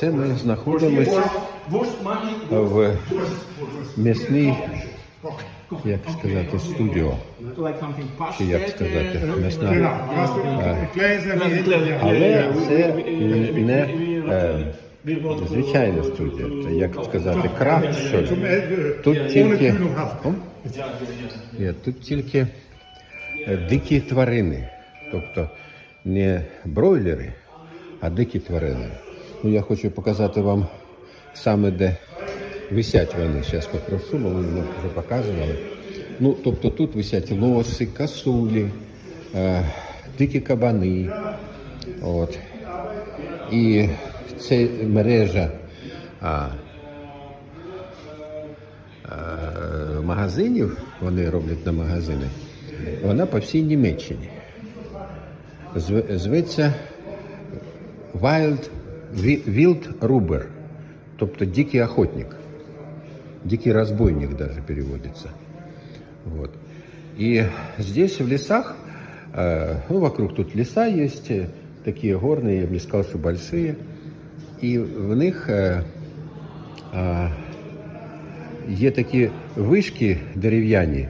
Це ми знаходимося в м'ясній, як сказати, студіо. Чи як сказати, м'ясна. Але це не е, звичайна студія. Це як сказати, крафт, що ли. Тут тільки, тут тільки е, дикі тварини. Тобто не бройлери, а дикі тварини. Ну, я хочу показати вам саме де висять вони. Зараз попрошу, бо ми вам вже показували. Ну, тобто тут висять лоси, касулі, е, дикі кабани. От. І це мережа а, е, магазинів, вони роблять на магазини, вона по всій Німеччині. Зв- Зветься Wild Wi- Wild Ruber, тобто дикий охотник. Дикий разбойник даже переводится. Вот. И здесь в лесах, э, ну, вокруг тут леса есть, э, такие горные, я бы не сказал, что большие. І в них е, а, є такі вишки дерев'яні,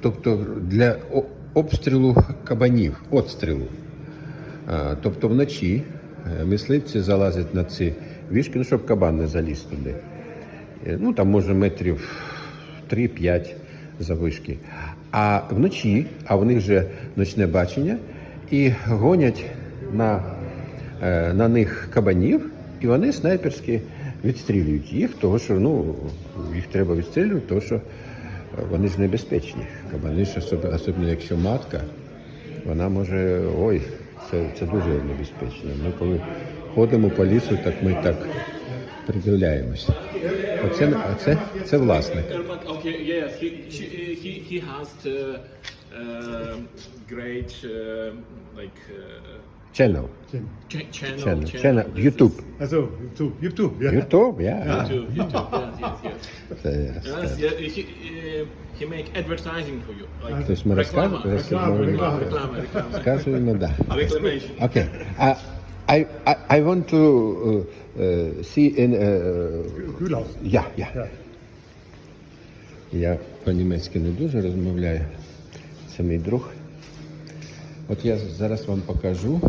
тобто для о- обстрілу кабанів, отстрілу. А, тобто вночі е, мисливці залазять на ці вишки, ну, щоб кабан не заліз туди. Е, Ну, там може метрів 3-5 завишки. А вночі, а в них вже ночне бачення, і гонять на, е, на них кабанів, і вони снайперськи відстрілюють їх, тому що ну, їх треба відстрілювати, тому що е, вони ж небезпечні. Кабани ж особливо якщо матка, вона може. Ой, це, це дуже небезпечно. Ми коли ходимо по лісу, так ми так придивляємося. Оце, оце це власник. Uh, uh, uh, great uh, like uh, Channel. channel, Channel. Channel. YouTube. YouTube, YouTube. YouTube, ja. YouTube, YouTube, yes, yes, yes. Це, Yes, he, he make advertising for you. Like ми реклама, розказуємо, реклама, реклама, реклама. розказуємо, да. Reclamation. I, I, I want to uh, uh, see in uh, Kühlhaus. Я, я. Я по-німецьки не дуже розмовляю. Це мій друг. От я зараз вам покажу,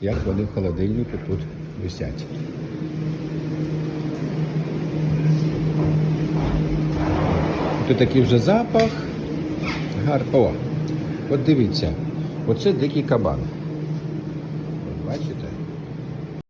як вони в холодильнику тут висять. Тут такий вже запах. Гар... О, от дивіться, оце дикий кабан. Бачите?